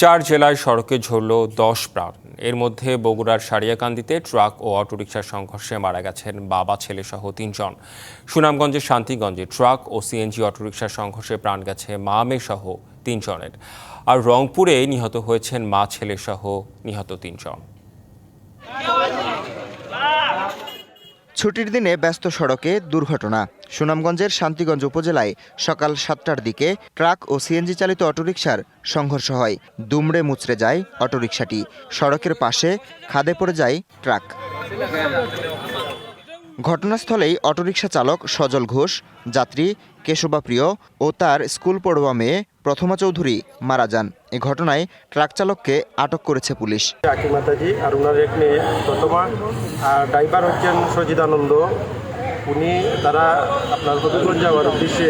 চার জেলায় সড়কে ঝরল দশ প্রাণ। এর মধ্যে বগুড়ার সারিয়াকান্দিতে ট্রাক ও অটোরিকশার সংঘর্ষে মারা গেছেন বাবা, ছেলে সহ তিনজন। সুনামগঞ্জের শান্তিগঞ্জে ট্রাক ও সিএনজি অটোরিকশার সংঘর্ষে প্রাণ গেছে মা, মেয়ে সহ তিনজনের। আর রংপুরে নিহত হয়েছেন মা, ছেলে সহ নিহত তিনজন। ছুটির দিনে ব্যস্ত সড়কে দুর্ঘটনা। সুনামগঞ্জের শান্তিগঞ্জ উপজেলায় সকাল সাতটার দিকে ট্রাক ও সিএনজি চালিত অটোরিকশার সংঘর্ষ হয়। দুমড়ে মুচড়ে যায় অটোরিকশাটি। সড়কের পাশে খাদে পড়ে যায় ট্রাক। ঘটনাস্থলেই অটোরিকশা চালক সজল ঘোষ, যাত্রী কেশবা প্রিয় ও তার স্কুল পড়ুয়া মেয়ে প্রথমা চৌধুরী মারা যান। এ ঘটনায় ট্রাক চালককে আটক করেছে পুলিশ। আর ওনার এক মেয়ে প্রথমা, আর ড্রাইভার হচ্ছেন সজিদানন্দ। উনি তারা আপনার হবিগঞ্জ যাওয়ার উদ্দেশ্যে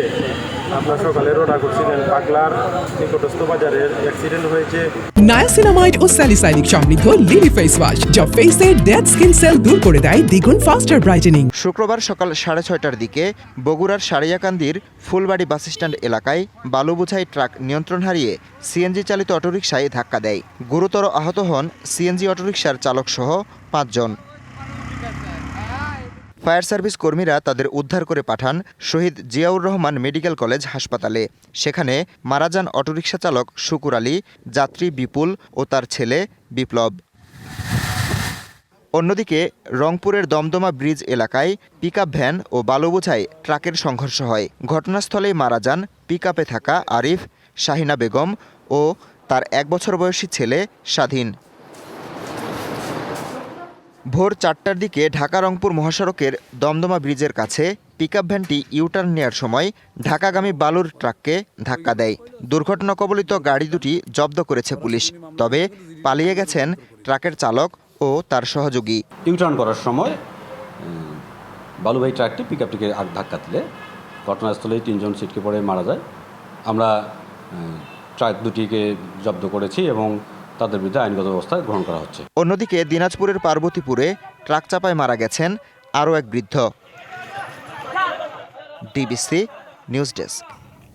আপনার সকালে রওনা করছিলেন পাগলার নিকটস্থ বাজারের অ্যাক্সিডেন্ট হয়েছে। নায়াসিনামাইড ও স্যালিসাইনিক সমৃদ্ধ লিলি ফেস ওয়াশ যা ফেসের ডেড স্কিন সেল দূর করে দেয় দ্বিগুণ ফাস্টার ব্রাইটেনিং শুক্রবার সকাল সাড়ে ছয়টার দিকে বগুড়ার সারিয়াকান্দির ফুলবাড়ি বাসস্ট্যান্ড এলাকায় বালুবোঝাই ট্রাক নিয়ন্ত্রণ হারিয়ে সিএনজি চালিত অটোরিকশায় ধাক্কা দেয়। গুরুতর আহত হন সিএনজি অটোরিকশার চালক চালকসহ পাঁচজন। ফায়ার সার্ভিস কর্মীরা তাদের উদ্ধার করে পাঠান শহীদ জিয়াউর রহমান মেডিকেল কলেজ হাসপাতালে। সেখানে মারা যান অটোরিকশা চালক শুকুর আলী, যাত্রী বিপুল ও তার ছেলে বিপ্লব। অন্যদিকে, রংপুরের দমদমা ব্রিজ এলাকায় পিকআপ ভ্যান ও বালুবোঝাই ট্রাকের সংঘর্ষ হয়। ঘটনাস্থলেই মারা যান পিকআপে থাকা আরিফ, শাহিনা বেগম ও তার এক বছর বয়সী ছেলে স্বাধীন। ভোর চারটার দিকে ঢাকা রংপুর মহাসড়কের দমদমা ব্রিজের কাছে পিকআপ ভ্যানটি ইউটার্ন নেয়ার সময় ঢাকাগামী বালুর ট্রাককে ধাক্কা দেয়। দুর্ঘটনা কবলিত গাড়ি দুটি জব্দ করেছে পুলিশ, তবে পালিয়ে গেছেন ট্রাকের চালক ও তার সহযোগী। ইউটার্ন করার সময় বালুবাহী ট্রাকটি পিক আপটিকে ধাক্কা দিলে। ঘটনাস্থলেই তিনজন ছিটকে পড়ে মারা যায়। আমরা ট্রাক দুটিকে জব্দ করেছি এবং তাদের বিরুদ্ধে আইনগত ব্যবস্থা গ্রহণ করা হচ্ছে। অন্যদিকে দিনাজপুরের পার্বতীপুরে ট্রাক চাপায় মারা গেছেন আরও এক বৃদ্ধ। DBC news desk.